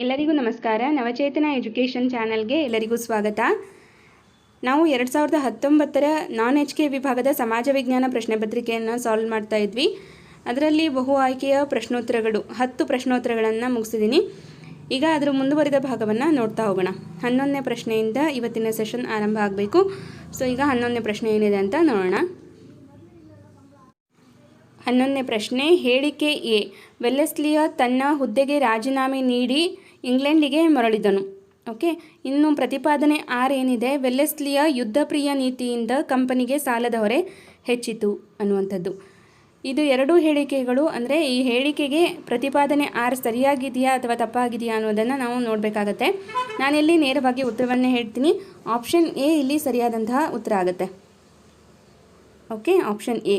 ಎಲ್ಲರಿಗೂ ನಮಸ್ಕಾರ. ನವಚೇತನ ಎಜುಕೇಷನ್ ಚಾನಲ್ಗೆ ಎಲ್ಲರಿಗೂ ಸ್ವಾಗತ. ನಾವು ಎರಡು ಸಾವಿರದ ಹತ್ತೊಂಬತ್ತರ ನಾನ್ ಎಚ್ ಕೆ ವಿಭಾಗದ ಸಮಾಜ ವಿಜ್ಞಾನ ಪ್ರಶ್ನೆ ಪತ್ರಿಕೆಯನ್ನು ಸಾಲ್ವ್ ಮಾಡ್ತಾ ಇದ್ವಿ. ಅದರಲ್ಲಿ ಬಹು ಆಯ್ಕೆಯ ಪ್ರಶ್ನೋತ್ತರಗಳು, ಹತ್ತು ಪ್ರಶ್ನೋತ್ತರಗಳನ್ನು ಮುಗಿಸಿದ್ದೀನಿ ಈಗ ಅದರ ಮುಂದುವರಿದ ಭಾಗವನ್ನು ನೋಡ್ತಾ ಹೋಗೋಣ. ಹನ್ನೊಂದನೇ ಪ್ರಶ್ನೆಯಿಂದ ಇವತ್ತಿನ ಸೆಷನ್ ಆರಂಭ ಆಗಬೇಕು. ಸೊ, ಈಗ ಹನ್ನೊಂದನೇ ಪ್ರಶ್ನೆ ಏನಿದೆ ಅಂತ ನೋಡೋಣ. ಹನ್ನೊಂದನೇ ಪ್ರಶ್ನೆ, ಹೇಳಿಕೆ ಎ, ವೆಲ್ಲೆಸ್ಲಿಯ ತನ್ನ ಹುದ್ದೆಗೆ ರಾಜೀನಾಮೆ ನೀಡಿ ಇಂಗ್ಲೆಂಡಿಗೆ ಮರಳಿದನು. ಓಕೆ, ಇನ್ನು ಪ್ರತಿಪಾದನೆ ಆರ್ ಏನಿದೆ ವೆಲ್ಲೆಸ್ಲಿಯ ಯುದ್ಧಪ್ರಿಯ ನೀತಿಯಿಂದ ಕಂಪನಿಗೆ ಸಾಲದ ಹೊರೆ ಹೆಚ್ಚಿತು ಅನ್ನುವಂಥದ್ದು. ಇದು ಎರಡೂ ಹೇಳಿಕೆಗಳು ಅಂದರೆ, ಈ ಹೇಳಿಕೆಗೆ ಪ್ರತಿಪಾದನೆ ಆರ್ ಸರಿಯಾಗಿದೆಯಾ ಅಥವಾ ತಪ್ಪಾಗಿದೆಯಾ ಅನ್ನೋದನ್ನು ನಾವು ನೋಡಬೇಕಾಗತ್ತೆ. ನಾನಿಲ್ಲಿ ನೇರವಾಗಿ ಉತ್ತರವನ್ನೇ ಹೇಳ್ತೀನಿ. ಆಪ್ಷನ್ ಎ ಇಲ್ಲಿ ಸರಿಯಾದಂತಹ ಉತ್ತರ ಆಗುತ್ತೆ. Okay, option A.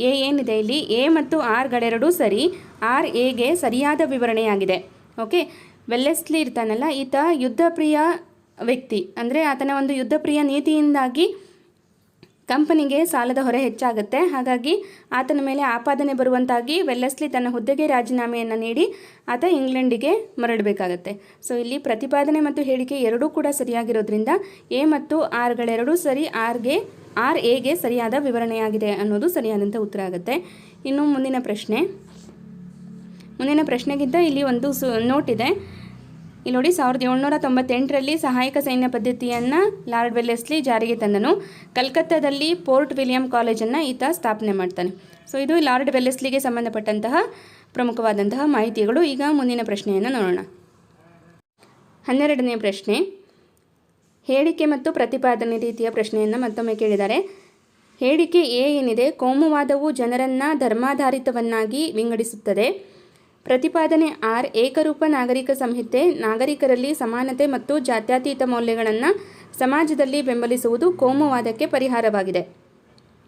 ಎ ಏನಿದೆ ಇಲ್ಲಿ? ಎ ಮತ್ತು ಆರ್ಗಳೆರಡೂ ಸರಿ. ಆರ್ ಎಗೆ ಸರಿಯಾದ ವಿವರಣೆಯಾಗಿದೆ. ಓಕೆ? ವೆಲ್ಲೆಸ್ಲಿ ಇರ್ತಾನಲ್ಲ, ಈತ ಯುದ್ಧಪ್ರಿಯ ವ್ಯಕ್ತಿ. ಅಂದರೆ ಆತನ ಒಂದು ಯುದ್ಧಪ್ರಿಯ ನೀತಿಯಿಂದಾಗಿ ಕಂಪನಿಗೆ ಸಾಲದ ಹೊರೆ ಹೆಚ್ಚಾಗುತ್ತೆ. ಹಾಗಾಗಿ ಆತನ ಮೇಲೆ ಆಪಾದನೆ ಬರುವಂತಾಗಿ ವೆಲ್ಲೆಸ್ಲಿ ತನ್ನ ಹುದ್ದೆಗೆ ರಾಜೀನಾಮೆಯನ್ನು ನೀಡಿ ಆತ ಇಂಗ್ಲೆಂಡಿಗೆ ಮರಳಬೇಕಾಗತ್ತೆ. ಸೊ, ಇಲ್ಲಿ ಪ್ರತಿಪಾದನೆ ಮತ್ತು ಹೇಳಿಕೆ ಎರಡೂ ಕೂಡ ಸರಿಯಾಗಿರೋದ್ರಿಂದ ಎ ಮತ್ತು ಆರ್ಗಳೆರಡೂ ಸರಿ ಆರ್ಗೆ ಆರ್ ಎಗೆ ಸರಿಯಾದ ವಿವರಣೆಯಾಗಿದೆ ಅನ್ನೋದು ಸರಿಯಾದಂಥ ಉತ್ತರ ಆಗುತ್ತೆ. ಇನ್ನು ಮುಂದಿನ ಪ್ರಶ್ನೆ. ಮುಂದಿನ ಪ್ರಶ್ನೆಗಿಂತ ಇಲ್ಲಿ ಒಂದು ಸು ನೋಟ್ ಇದೆ. ಇಲ್ಲಿ ನೋಡಿ ಸಾವಿರದ ಏಳ್ನೂರ ತೊಂಬತ್ತೆಂಟರಲ್ಲಿ ಸಹಾಯಕ ಸೈನ್ಯ ಪದ್ಧತಿಯನ್ನು ಲಾರ್ಡ್ ವೆಲ್ಲೆಸ್ಲಿ ಜಾರಿಗೆ ತಂದನು. ಕಲ್ಕತ್ತಾದಲ್ಲಿ ಪೋರ್ಟ್ ವಿಲಿಯಂ ಕಾಲೇಜನ್ನು ಈತ ಸ್ಥಾಪನೆ ಮಾಡ್ತಾನೆ. ಸೊ, ಇದು ಲಾರ್ಡ್ ವೆಲ್ಲೆಸ್ಲಿಗೆ ಸಂಬಂಧಪಟ್ಟಂತಹ ಪ್ರಮುಖವಾದಂತಹ ಮಾಹಿತಿಗಳು. ಈಗ ಮುಂದಿನ ಪ್ರಶ್ನೆಯನ್ನು ನೋಡೋಣ. ಹನ್ನೆರಡನೇ ಪ್ರಶ್ನೆ. ಹೇಳಿಕೆ ಮತ್ತು ಪ್ರತಿಪಾದನೆ ರೀತಿಯ ಪ್ರಶ್ನೆಯನ್ನು ಮತ್ತೊಮ್ಮೆ ಕೇಳಿದ್ದಾರೆ. ಹೇಳಿಕೆ ಎ ಏನಿದೆ? ಕೋಮುವಾದವು ಜನರನ್ನು ಧರ್ಮಾಧಾರಿತವನ್ನಾಗಿ ವಿಂಗಡಿಸುತ್ತದೆ. ಪ್ರತಿಪಾದನೆ ಆರ್, ಏಕರೂಪ ನಾಗರಿಕ ಸಂಹಿತೆ, ನಾಗರಿಕರಲ್ಲಿ ಸಮಾನತೆ ಮತ್ತು ಜಾತ್ಯತೀತ ಮೌಲ್ಯಗಳನ್ನು ಸಮಾಜದಲ್ಲಿ ಬೆಂಬಲಿಸುವುದು ಕೋಮುವಾದಕ್ಕೆ ಪರಿಹಾರವಾಗಿದೆ.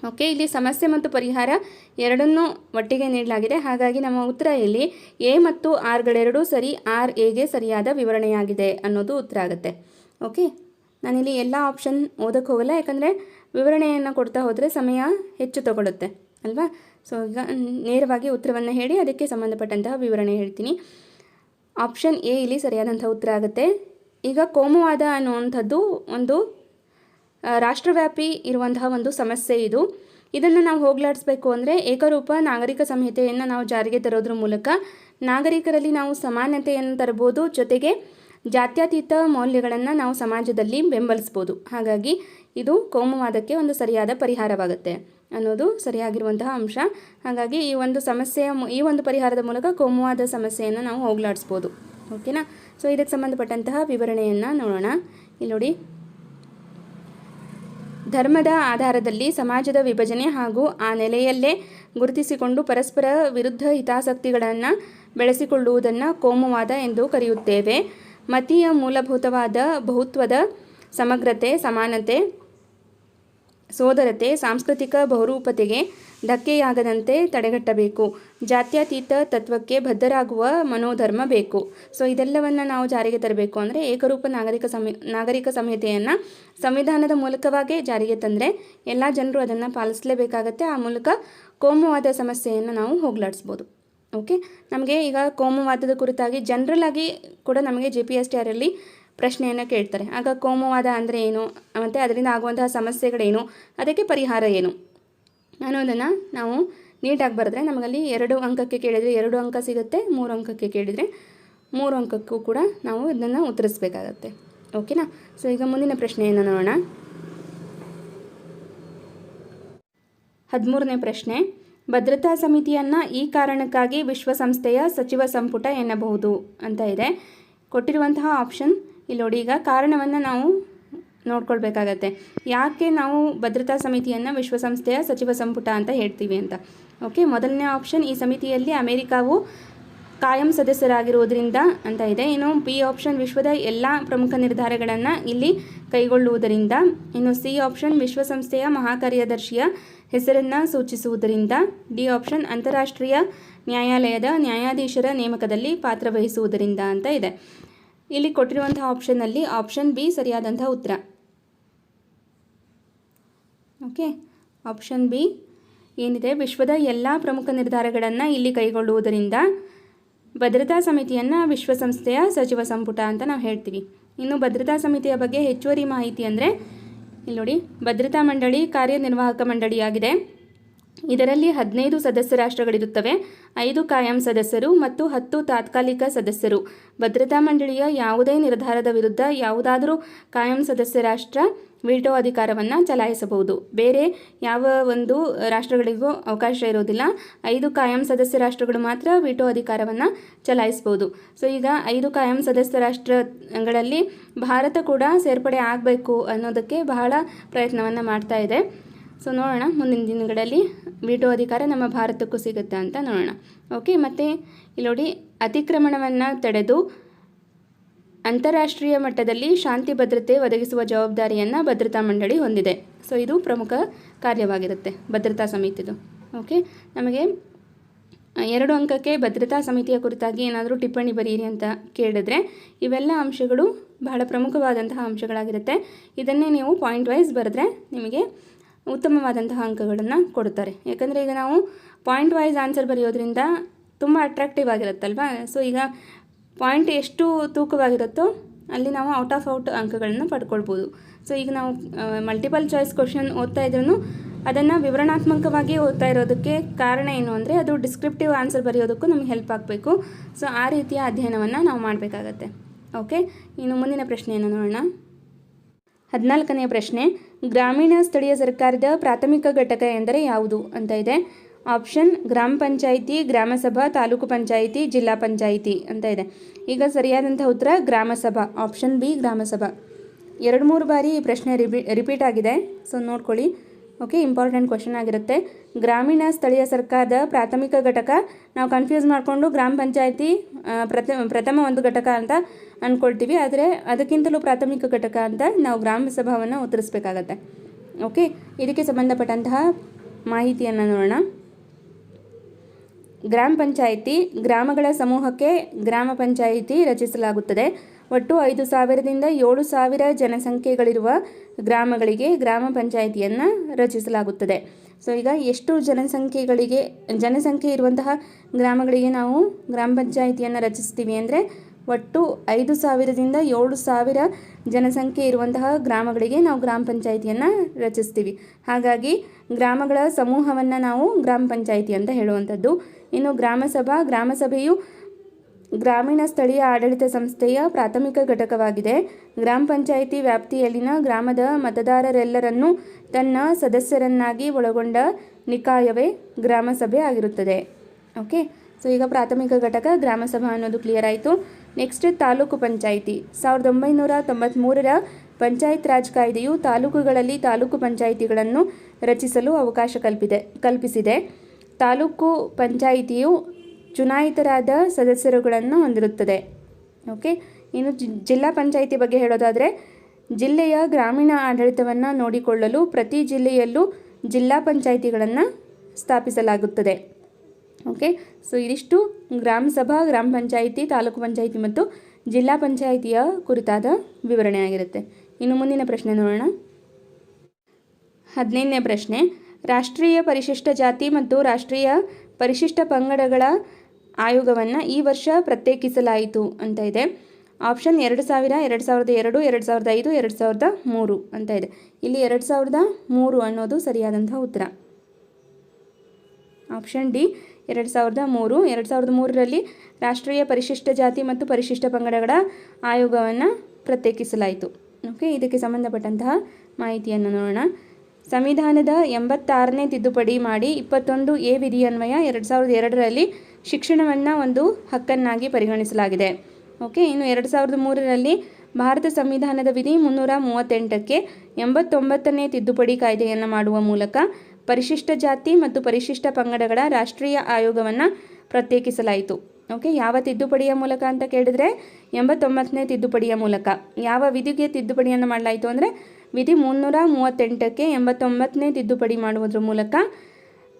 ಓಕೆ, ಇಲ್ಲಿ ಸಮಸ್ಯೆ ಮತ್ತು ಪರಿಹಾರ ಎರಡನ್ನೂ ಒಟ್ಟಿಗೆ ನೀಡಲಾಗಿದೆ. ಹಾಗಾಗಿ ನಮ್ಮ ಉತ್ತರ ಇಲ್ಲಿ ಎ ಮತ್ತು ಆರ್ಗಳೆರಡೂ ಸರಿ, ಆರ್, ಎಗೆ ಸರಿಯಾದ ವಿವರಣೆಯಾಗಿದೆ ಅನ್ನೋದು ಉತ್ತರ ಆಗುತ್ತೆ. ಓಕೆ? ನಾನಿಲ್ಲಿ ಎಲ್ಲ ಆಪ್ಷನ್ ಓದೋಕ್ಕೆ ಹೋಗಲ್ಲ. ಯಾಕಂದರೆ ವಿವರಣೆಯನ್ನು ಕೊಡ್ತಾ ಹೋದರೆ ಸಮಯ ಹೆಚ್ಚು ತಗೊಳ್ಳುತ್ತೆ ಅಲ್ವಾ? ಸೊ ಈಗ ನೇರವಾಗಿ ಉತ್ತರವನ್ನು ಹೇಳಿ, ಅದಕ್ಕೆ ಸಂಬಂಧಪಟ್ಟಂತಹ ವಿವರಣೆ ಹೇಳ್ತೀನಿ. ಆಪ್ಷನ್ ಎ ಇಲ್ಲಿ ಸರಿಯಾದಂಥ ಉತ್ತರ ಆಗುತ್ತೆ. ಈಗ ಕೋಮುವಾದ ಅನ್ನುವಂಥದ್ದು ಒಂದು ರಾಷ್ಟ್ರವ್ಯಾಪಿ ಇರುವಂತಹ ಒಂದು ಸಮಸ್ಯೆ ಇದು. ಇದನ್ನು ನಾವು ಹೋಗ್ಲಾಡಿಸ್ಬೇಕು ಅಂದರೆ ಏಕರೂಪ ನಾಗರಿಕ ಸಂಹಿತೆಯನ್ನು ನಾವು ಜಾರಿಗೆ ತರೋದ್ರ ಮೂಲಕ ನಾಗರಿಕರಲ್ಲಿ ನಾವು ಸಮಾನತೆಯನ್ನು ತರಬಹುದು ಜೊತೆಗೆ ಜಾತ್ಯತೀತ ಮೌಲ್ಯಗಳನ್ನು ನಾವು ಸಮಾಜದಲ್ಲಿ ಬೆಂಬಲಿಸ್ಬೋದು. ಹಾಗಾಗಿ ಇದು ಕೋಮುವಾದಕ್ಕೆ ಒಂದು ಸರಿಯಾದ ಪರಿಹಾರವಾಗುತ್ತೆ ಅನ್ನೋದು ಸರಿಯಾಗಿರುವಂತಹ ಅಂಶ. ಹಾಗಾಗಿ ಈ ಒಂದು ಸಮಸ್ಯೆಯ ಈ ಒಂದು ಪರಿಹಾರದ ಮೂಲಕ ಕೋಮುವಾದ ಸಮಸ್ಯೆಯನ್ನು ನಾವು ಹೋಗ್ಲಾಡಿಸ್ಬೋದು. ಓಕೆನಾ? ಸೊ, ಇದಕ್ಕೆ ಸಂಬಂಧಪಟ್ಟಂತಹ ವಿವರಣೆಯನ್ನು ನೋಡೋಣ. ಇಲ್ಲಿ ನೋಡಿ. ಧರ್ಮದ ಆಧಾರದಲ್ಲಿ ಸಮಾಜದ ವಿಭಜನೆ ಹಾಗೂ ಆ ನೆಲೆಯಲ್ಲೇ ಗುರುತಿಸಿಕೊಂಡು ಪರಸ್ಪರ ವಿರುದ್ಧ ಹಿತಾಸಕ್ತಿಗಳನ್ನು ಬೆಳೆಸಿಕೊಳ್ಳುವುದನ್ನು ಕೋಮುವಾದ ಎಂದು ಕರೆಯುತ್ತೇವೆ. ಮತೀಯ ಮೂಲಭೂತವಾದ ಬಹುತ್ವದ ಸಮಗ್ರತೆ, ಸಮಾನತೆ, ಸೋದರತೆ, ಸಾಂಸ್ಕೃತಿಕ ಬಹುರೂಪತೆಗೆ ಧಕ್ಕೆಯಾಗದಂತೆ ತಡೆಗಟ್ಟಬೇಕು. ಜಾತ್ಯತೀತ ತತ್ವಕ್ಕೆ ಬದ್ಧರಾಗುವ ಮನೋಧರ್ಮ ಬೇಕು. ಸೊ ಇದೆಲ್ಲವನ್ನು ನಾವು ಜಾರಿಗೆ ತರಬೇಕು ಅಂದರೆ ಏಕರೂಪ ನಾಗರಿಕ ಸಂಹಿ ನಾಗರಿಕ ಸಂಹಿತೆಯನ್ನು ಸಂವಿಧಾನದ ಮೂಲಕವಾಗೇ ಜಾರಿಗೆ ತಂದರೆ ಎಲ್ಲ ಜನರು ಅದನ್ನು ಪಾಲಿಸಲೇಬೇಕಾಗತ್ತೆ. ಆ ಮೂಲಕ ಕೋಮುವಾದ ಸಮಸ್ಯೆಯನ್ನು ನಾವು ಹೋಗಲಾಡಿಸ್ಬೋದು. ಓಕೆ ನಮಗೆ ಈಗ ಕೋಮುವಾದದ ಕುರಿತಾಗಿ ಜನರಲ್ ಆಗಿ ಕೂಡ ನಮಗೆ ಜೆ ಪಿ ಎಸ್ ಟಿ ಆರಲ್ಲಿ ಪ್ರಶ್ನೆಯನ್ನು ಕೇಳ್ತಾರೆ. ಆಗ ಕೋಮುವಾದ ಅಂದರೆ ಏನು? ಮತ್ತು ಅದರಿಂದ ಆಗುವಂತಹ ಸಮಸ್ಯೆಗಳೇನು? ಅದಕ್ಕೆ ಪರಿಹಾರ ಏನು? ಅನ್ನೋದನ್ನು ನಾವು ನೀಟಾಗಿ ಬರೆದ್ರೆ ನಮಗಲ್ಲಿ ಎರಡು ಅಂಕಕ್ಕೆ ಕೇಳಿದರೆ ಎರಡು ಅಂಕ ಸಿಗುತ್ತೆ, ಮೂರು ಅಂಕಕ್ಕೆ ಕೇಳಿದರೆ ಮೂರು ಅಂಕಕ್ಕೂ ಕೂಡ ನಾವು ಇದನ್ನು ಉತ್ತರಿಸಬೇಕಾಗತ್ತೆ. ಓಕೆನಾ ಸೊ ಈಗ ಮುಂದಿನ ಪ್ರಶ್ನೆಯನ್ನು ನೋಡೋಣ. ಹದಿಮೂರನೇ ಪ್ರಶ್ನೆ. ಭದ್ರತಾ ಸಮಿತಿಯನ್ನು ಈ ಕಾರಣಕ್ಕಾಗಿ ವಿಶ್ವಸಂಸ್ಥೆಯ ಸಚಿವ ಸಂಪುಟ ಎನ್ನಬಹುದು ಅಂತ ಇದೆ. ಕೊಟ್ಟಿರುವಂತಹ ಆಪ್ಷನ್ ಇಲ್ಲಿ ನೋಡಿ ಈಗ ಕಾರಣವನ್ನು ನಾವು ನೋಡ್ಕೊಳ್ಬೇಕಾಗತ್ತೆ. ಯಾಕೆ ನಾವು ಭದ್ರತಾ ಸಮಿತಿಯನ್ನು ವಿಶ್ವಸಂಸ್ಥೆಯ ಸಚಿವ ಸಂಪುಟ ಅಂತ ಹೇಳ್ತೀವಿ ಅಂತ? ಓಕೆ ಮೊದಲನೇ ಆಪ್ಷನ್ ಈ ಸಮಿತಿಯಲ್ಲಿ ಅಮೆರಿಕಾವು ಕಾಯಂ ಸದಸ್ಯರಾಗಿರುವುದರಿಂದ ಅಂತ ಇದೆ. ಇನ್ನು ಬಿ ಆಪ್ಷನ್ ವಿಶ್ವದ ಎಲ್ಲ ಪ್ರಮುಖ ನಿರ್ಧಾರಗಳನ್ನು ಇಲ್ಲಿ ಕೈಗೊಳ್ಳುವುದರಿಂದ, ಇನ್ನು ಸಿ ಆಪ್ಷನ್ ವಿಶ್ವಸಂಸ್ಥೆಯ ಮಹಾಕಾರ್ಯದರ್ಶಿಯ ಹೆಸರನ್ನು ಸೂಚಿಸುವುದರಿಂದ ಡಿ ಆಪ್ಷನ್ ಅಂತಾರಾಷ್ಟ್ರೀಯ ನ್ಯಾಯಾಲಯದ ನ್ಯಾಯಾಧೀಶರ ನೇಮಕದಲ್ಲಿ ಪಾತ್ರವಹಿಸುವುದರಿಂದ ಅಂತ ಇದೆ. ಇಲ್ಲಿ ಕೊಟ್ಟಿರುವಂತಹ ಆಪ್ಷನ್ನಲ್ಲಿ ಆಪ್ಷನ್ ಬಿ ಸರಿಯಾದಂಥ ಉತ್ತರ. ಓಕೆ ಆಪ್ಷನ್ ಬಿ ಏನಿದೆ? ವಿಶ್ವದ ಎಲ್ಲ ಪ್ರಮುಖ ನಿರ್ಧಾರಗಳನ್ನು ಇಲ್ಲಿ ಕೈಗೊಳ್ಳುವುದರಿಂದ ಭದ್ರತಾ ಸಮಿತಿಯನ್ನು ವಿಶ್ವಸಂಸ್ಥೆಯ ಸಚಿವ ಸಂಪುಟ ಅಂತ ನಾವು ಹೇಳ್ತೀವಿ. ಇನ್ನು ಭದ್ರತಾ ಸಮಿತಿಯ ಬಗ್ಗೆ ಹೆಚ್ಚುವರಿ ಮಾಹಿತಿ ಅಂದರೆ ಇಲ್ಲಿ ನೋಡಿ, ಭದ್ರತಾ ಮಂಡಳಿ ಕಾರ್ಯನಿರ್ವಾಹಕ ಮಂಡಳಿಯಾಗಿದೆ. ಇದರಲ್ಲಿ ಹದಿನೈದು ಸದಸ್ಯ ರಾಷ್ಟ್ರಗಳಿರುತ್ತವೆ. ಐದು ಕಾಯಂ ಸದಸ್ಯರು ಮತ್ತು ಹತ್ತು ತಾತ್ಕಾಲಿಕ ಸದಸ್ಯರು. ಭದ್ರತಾ ಮಂಡಳಿಯ ಯಾವುದೇ ನಿರ್ಧಾರದ ವಿರುದ್ಧ ಯಾವುದಾದರೂ ಕಾಯಂ ಸದಸ್ಯ ರಾಷ್ಟ್ರ ವಿಟೋ ಅಧಿಕಾರವನ್ನು ಚಲಾಯಿಸಬಹುದು. ಬೇರೆ ಯಾವ ಒಂದು ರಾಷ್ಟ್ರಗಳಿಗೂ ಅವಕಾಶ ಇರೋದಿಲ್ಲ ಐದು ಕಾಯಂ ಸದಸ್ಯ ರಾಷ್ಟ್ರಗಳು ಮಾತ್ರ ವಿಟೋ ಅಧಿಕಾರವನ್ನು ಚಲಾಯಿಸಬಹುದು. ಸೊ ಈಗ ಐದು ಕಾಯಂ ಸದಸ್ಯ ರಾಷ್ಟ್ರಗಳಲ್ಲಿ ಭಾರತ ಕೂಡ ಸೇರ್ಪಡೆ ಆಗಬೇಕು ಅನ್ನೋದಕ್ಕೆ ಬಹಳ ಪ್ರಯತ್ನವನ್ನು ಮಾಡ್ತಾ ಇದೆ. ಸೊ ನೋಡೋಣ ಮುಂದಿನ ದಿನಗಳಲ್ಲಿ ವಿಟೋ ಅಧಿಕಾರ ನಮ್ಮ ಭಾರತಕ್ಕೂ ಸಿಗುತ್ತೆ ಅಂತ ನೋಡೋಣ. ಓಕೆ ಮತ್ತು ಇಲ್ಲಿ ನೋಡಿ ಅತಿಕ್ರಮಣವನ್ನು ತಡೆದು ಅಂತಾರಾಷ್ಟ್ರೀಯ ಮಟ್ಟದಲ್ಲಿ ಶಾಂತಿ ಭದ್ರತೆ ಒದಗಿಸುವ ಜವಾಬ್ದಾರಿಯನ್ನು ಭದ್ರತಾ ಮಂಡಳಿ ಹೊಂದಿದೆ. ಸೊ ಇದು ಪ್ರಮುಖ ಕಾರ್ಯವಾಗಿರುತ್ತೆ, ಭದ್ರತಾ ಸಮಿತಿದು. ಓಕೆ ನಮಗೆ ಎರಡು ಅಂಕಕ್ಕೆ ಭದ್ರತಾ ಸಮಿತಿಯ ಕುರಿತಾಗಿ ಏನಾದರೂ ಟಿಪ್ಪಣಿ ಬರೀರಿ ಅಂತ ಕೇಳಿದ್ರೆ ಇವೆಲ್ಲ ಅಂಶಗಳು ಬಹಳ ಪ್ರಮುಖವಾದಂತಹ ಅಂಶಗಳಾಗಿರುತ್ತೆ. ಇದನ್ನೇ ನೀವು ಪಾಯಿಂಟ್ ವೈಸ್ ಬರೆದ್ರೆ ನಿಮಗೆ ಉತ್ತಮವಾದಂತಹ ಅಂಕಗಳನ್ನು ಕೊಡುತ್ತಾರೆ. ಯಾಕಂದರೆ ಈಗ ನಾವು ಪಾಯಿಂಟ್ ವೈಸ್ ಆನ್ಸರ್ ಬರೆಯೋದ್ರಿಂದ ತುಂಬ ಅಟ್ರಾಕ್ಟಿವ್ ಆಗಿರುತ್ತಲ್ವಾ? ಸೊ ಈಗ ಪಾಯಿಂಟ್ ಎಷ್ಟು ತೂಕವಾಗಿರುತ್ತೋ ಅಲ್ಲಿ ನಾವು ಔಟ್ ಆಫ್ ಔಟ್ ಅಂಕಗಳನ್ನು ಪಡ್ಕೊಳ್ಬೋದು. ಸೊ ಈಗ ನಾವು ಮಲ್ಟಿಪಲ್ ಚಾಯ್ಸ್ ಕ್ವಶನ್ ಓದ್ತಾ ಇದ್ರೂ ಅದನ್ನು ವಿವರಣಾತ್ಮಕವಾಗಿ ಓದ್ತಾ ಇರೋದಕ್ಕೆ ಕಾರಣ ಏನು ಅಂದರೆ ಅದು ಡಿಸ್ಕ್ರಿಪ್ಟಿವ್ ಆನ್ಸರ್ ಬರೆಯೋದಕ್ಕೂ ನಮಗೆ ಹೆಲ್ಪ್ ಆಗಬೇಕು. ಸೊ ಆ ರೀತಿಯ ಅಧ್ಯಯನವನ್ನು ನಾವು ಮಾಡಬೇಕಾಗತ್ತೆ. ಓಕೆ ಇನ್ನು ಮುಂದಿನ ಪ್ರಶ್ನೆಯನ್ನು ನೋಡೋಣ. ಹದಿನಾಲ್ಕನೆಯ ಪ್ರಶ್ನೆ, ಗ್ರಾಮೀಣ ಸ್ಥಳೀಯ ಸರ್ಕಾರದ ಪ್ರಾಥಮಿಕ ಘಟಕ ಎಂದರೆ ಯಾವುದು ಅಂತ ಇದೆ. ಆಪ್ಷನ್ ಗ್ರಾಮ ಪಂಚಾಯಿತಿ, ಗ್ರಾಮಸಭಾ, ತಾಲೂಕು ಪಂಚಾಯಿತಿ, ಜಿಲ್ಲಾ ಪಂಚಾಯಿತಿ ಅಂತ ಇದೆ. ಈಗ ಸರಿಯಾದಂಥ ಉತ್ತರ ಗ್ರಾಮಸಭಾ, ಆಪ್ಷನ್ ಬಿ ಗ್ರಾಮಸಭಾ. ಎರಡು ಮೂರು ಬಾರಿ ಈ ಪ್ರಶ್ನೆ ರಿಪಿ, ರಿಪೀಟ್ ಆಗಿದೆ. ಸೊ ನೋಡ್ಕೊಳ್ಳಿ. ಓಕೆ, ಇಂಪಾರ್ಟೆಂಟ್ ಕ್ವಶನ್ ಆಗಿರುತ್ತೆ. ಗ್ರಾಮೀಣ ಸ್ಥಳೀಯ ಸರ್ಕಾರದ ಪ್ರಾಥಮಿಕ ಘಟಕ, ನಾವು ಕನ್ಫ್ಯೂಸ್ ಮಾಡಿಕೊಂಡು ಗ್ರಾಮ ಪಂಚಾಯಿತಿ ಪ್ರಥಮ ಪ್ರಥಮ ಒಂದು ಘಟಕ ಅಂತ ಅಂದ್ಕೊಳ್ತೀವಿ ಆದರೆ ಅದಕ್ಕಿಂತಲೂ ಪ್ರಾಥಮಿಕ ಘಟಕ ಅಂತ ನಾವು ಗ್ರಾಮ ಸಭಾವನ್ನು ಉತ್ತರಿಸಬೇಕಾಗತ್ತೆ. ಓಕೆ, ಇದಕ್ಕೆ ಸಂಬಂಧಪಟ್ಟಂತಹ ಮಾಹಿತಿಯನ್ನು ನೋಡೋಣ. ಗ್ರಾಮ ಪಂಚಾಯಿತಿ, ಗ್ರಾಮಗಳ ಸಮೂಹಕ್ಕೆ ಗ್ರಾಮ ಪಂಚಾಯಿತಿ ರಚಿಸಲಾಗುತ್ತದೆ. ಒಟ್ಟು ಐದು ಸಾವಿರದಿಂದ ಏಳು ಸಾವಿರ ಜನಸಂಖ್ಯೆಗಳಿರುವ ಗ್ರಾಮಗಳಿಗೆ ಗ್ರಾಮ ಪಂಚಾಯಿತಿಯನ್ನು ರಚಿಸಲಾಗುತ್ತದೆ. ಸೊ ಈಗ ಎಷ್ಟು ಜನಸಂಖ್ಯೆಗಳಿಗೆ, ಜನಸಂಖ್ಯೆ ಇರುವಂತಹ ಗ್ರಾಮಗಳಿಗೆ ನಾವು ಗ್ರಾಮ ಪಂಚಾಯಿತಿಯನ್ನು ರಚಿಸ್ತೀವಿ ಅಂದರೆ ಒಟ್ಟು ಐದು ಸಾವಿರದಿಂದ ಏಳು ಸಾವಿರ ಜನಸಂಖ್ಯೆ ಇರುವಂತಹ ಗ್ರಾಮಗಳಿಗೆ ನಾವು ಗ್ರಾಮ ಪಂಚಾಯಿತಿಯನ್ನು ರಚಿಸ್ತೀವಿ. ಹಾಗಾಗಿ ಗ್ರಾಮಗಳ ಸಮೂಹವನ್ನು ನಾವು ಗ್ರಾಮ ಪಂಚಾಯಿತಿ ಅಂತ ಹೇಳುವಂಥದ್ದು. ಇನ್ನು ಗ್ರಾಮಸಭಾ, ಗ್ರಾಮಸಭೆಯು ಗ್ರಾಮೀಣ ಸ್ಥಳೀಯ ಆಡಳಿತ ಸಂಸ್ಥೆಯ ಪ್ರಾಥಮಿಕ ಘಟಕವಾಗಿದೆ. ಗ್ರಾಮ ಪಂಚಾಯಿತಿ ವ್ಯಾಪ್ತಿಯಲ್ಲಿನ ಗ್ರಾಮದ ಮತದಾರರೆಲ್ಲರನ್ನೂ ತನ್ನ ಸದಸ್ಯರನ್ನಾಗಿ ಒಳಗೊಂಡ ನಿಕಾಯವೇ ಗ್ರಾಮಸಭೆ ಆಗಿರುತ್ತದೆ. ಓಕೆ, ಸೊ ಈಗ ಪ್ರಾಥಮಿಕ ಘಟಕ ಗ್ರಾಮಸಭಾ ಅನ್ನೋದು ಕ್ಲಿಯರ್ ಆಯಿತು. ನೆಕ್ಸ್ಟ್ ತಾಲೂಕು ಪಂಚಾಯಿತಿ. ಸಾವಿರದ ಒಂಬೈನೂರ ತೊಂಬತ್ತ್ಮೂರರ ಪಂಚಾಯತ್ ರಾಜ್ ಕಾಯ್ದೆಯು ತಾಲೂಕುಗಳಲ್ಲಿ ತಾಲೂಕು ಪಂಚಾಯಿತಿಗಳನ್ನು ರಚಿಸಲು ಅವಕಾಶ ಕಲ್ಪಿದೆ, ಕಲ್ಪಿಸಿದೆ. ತಾಲೂಕು ಪಂಚಾಯಿತಿಯು ಚುನಾಯಿತರಾದ ಸದಸ್ಯರುಗಳನ್ನು ಹೊಂದಿರುತ್ತದೆ. ಓಕೆ, ಇನ್ನು ಜಿಲ್ಲಾ ಪಂಚಾಯಿತಿ ಬಗ್ಗೆ ಹೇಳೋದಾದರೆ, ಜಿಲ್ಲೆಯ ಗ್ರಾಮೀಣ ಆಡಳಿತವನ್ನು ನೋಡಿಕೊಳ್ಳಲು ಪ್ರತಿ ಜಿಲ್ಲೆಯಲ್ಲೂ ಜಿಲ್ಲಾ ಪಂಚಾಯಿತಿಗಳನ್ನು ಸ್ಥಾಪಿಸಲಾಗುತ್ತದೆ. ಓಕೆ, ಸೊ ಇದಿಷ್ಟು ಗ್ರಾಮ ಸಭಾ, ಗ್ರಾಮ ಪಂಚಾಯಿತಿ, ತಾಲೂಕು ಪಂಚಾಯಿತಿ ಮತ್ತು ಜಿಲ್ಲಾ ಪಂಚಾಯಿತಿಯ ಕುರಿತಾದ ವಿವರಣೆಯಾಗಿರುತ್ತೆ. ಇನ್ನು ಮುಂದಿನ ಪ್ರಶ್ನೆ ನೋಡೋಣ. ಹದಿನೈದನೇ ಪ್ರಶ್ನೆ ರಾಷ್ಟ್ರೀಯ ಪರಿಶಿಷ್ಟ ಜಾತಿ ಮತ್ತು ರಾಷ್ಟ್ರೀಯ ಪರಿಶಿಷ್ಟ ಪಂಗಡಗಳ ಆಯೋಗವನ್ನು ಈ ವರ್ಷ ಪ್ರತ್ಯೇಕಿಸಲಾಯಿತು ಅಂತ ಇದೆ. ಆಪ್ಷನ್ ಎರಡು ಸಾವಿರ, ಎರಡು ಸಾವಿರದ ಎರಡು ಎರಡು ಸಾವಿರದ ಐದು, ಎರಡು ಸಾವಿರದ ಮೂರು ಅಂತ ಇದೆ. ಇಲ್ಲಿ ಎರಡು ಸಾವಿರದ ಮೂರು ಅನ್ನೋದು ಸರಿಯಾದಂಥ ಉತ್ತರ. ಆಪ್ಷನ್ ಡಿ, ಎರಡು ಸಾವಿರದ ಮೂರು, ಎರಡು ಸಾವಿರದ ಮೂರರಲ್ಲಿ ರಾಷ್ಟ್ರೀಯ ಪರಿಶಿಷ್ಟ ಜಾತಿ ಮತ್ತು ಪರಿಶಿಷ್ಟ ಪಂಗಡಗಳ ಆಯೋಗವನ್ನು ಪ್ರತ್ಯೇಕಿಸಲಾಯಿತು. ಓಕೆ, ಇದಕ್ಕೆ ಸಂಬಂಧಪಟ್ಟಂತಹ ಮಾಹಿತಿಯನ್ನು ನೋಡೋಣ. ಸಂವಿಧಾನದ ಎಂಬತ್ತಾರನೇ ತಿದ್ದುಪಡಿ ಮಾಡಿ ಇಪ್ಪತ್ತೊಂದು ಎ ವಿಧಿಯನ್ವಯ ಎರಡು ಸಾವಿರದ ಎರಡರಲ್ಲಿ ಶಿಕ್ಷಣವನ್ನು ಒಂದು ಹಕ್ಕನ್ನಾಗಿ ಪರಿಗಣಿಸಲಾಗಿದೆ. ಓಕೆ, ಇನ್ನು ಎರಡು ಸಾವಿರದ ಮೂರರಲ್ಲಿ ಭಾರತ ಸಂವಿಧಾನದ ವಿಧಿ ಮುನ್ನೂರ ಮೂವತ್ತೆಂಟಕ್ಕೆ ಎಂಬತ್ತೊಂಬತ್ತನೇ ತಿದ್ದುಪಡಿ ಕಾಯ್ದೆಯನ್ನು ಮಾಡುವ ಮೂಲಕ ಪರಿಶಿಷ್ಟ ಜಾತಿ ಮತ್ತು ಪರಿಶಿಷ್ಟ ಪಂಗಡಗಳ ರಾಷ್ಟ್ರೀಯ ಆಯೋಗವನ್ನು ಪ್ರತ್ಯೇಕಿಸಲಾಯಿತು. ಓಕೆ, ಯಾವ ತಿದ್ದುಪಡಿಯ ಮೂಲಕ ಅಂತ ಕೇಳಿದ್ರೆ ಎಂಬತ್ತೊಂಬತ್ತನೇ ತಿದ್ದುಪಡಿಯ ಮೂಲಕ. ಯಾವ ವಿಧಿಗೆ ತಿದ್ದುಪಡಿಯನ್ನು ಮಾಡಲಾಯಿತು ಅಂದರೆ ವಿಧಿ ಮುನ್ನೂರ ಮೂವತ್ತೆಂಟಕ್ಕೆ ಎಂಬತ್ತೊಂಬತ್ತನೇ ತಿದ್ದುಪಡಿ ಮಾಡುವುದರ ಮೂಲಕ